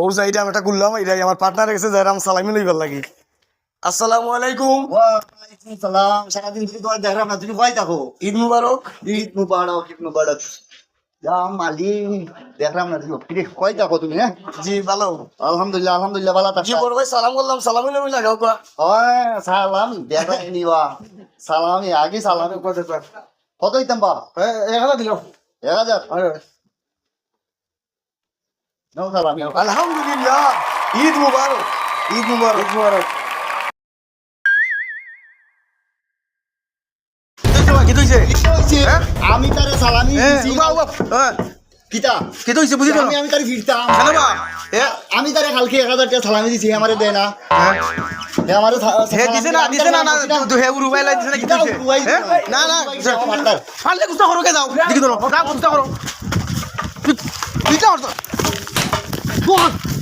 ও যাইটা আমি একটা করলাম এটাই আমার পার্টনার গেছে যাইরাম সালামি লইবার লাগি। আসসালামু আলাইকুম। ওয়ালাইকুম সালাম। সারাদিন যদি তোমার দেখলাম না তুমি কই থাকো। ঈদ মুবারক। ঈদ মুবারক ঈদ মুবারক। যা মালিক দেখলাম না তুমি কিরে কই থাকো তুমি হ্যাঁ? জি ভালো। আলহামদুলিল্লাহ আলহামদুলিল্লাহ ভালো জি থাকো। বড় ভাই সালাম করলাম সালামি লই লাগাও কোয়া ওই সালাম দেখা নিবা সালামি আগে সালামি। কত কত? হইতাম বা? এক হাজার দিলাম এক হাজার? নাও সালামি আলহামদুলিল্লাহ ঈদ মুবারক ঈদ মুবারক ঈদ মুবারক হ্যাঁ? আমি তারে সালামি দিছি। কিতা? কি তুইছে বুঝি আমি আমি তারে ফিরতাম। কেন বা এ আমি তারে কালকে এক হাজার টাকা সালামি দিছি আমারে দেয় না। হে আমারে হে দিছে না দিছে না না তো হে উরুবাই লাই দিছে না কি তুইছে হ্যাঁ? না না ফাললে গুস্তা করো কে যাও। দেখি তো না গুস্তা করো তুই কি করছ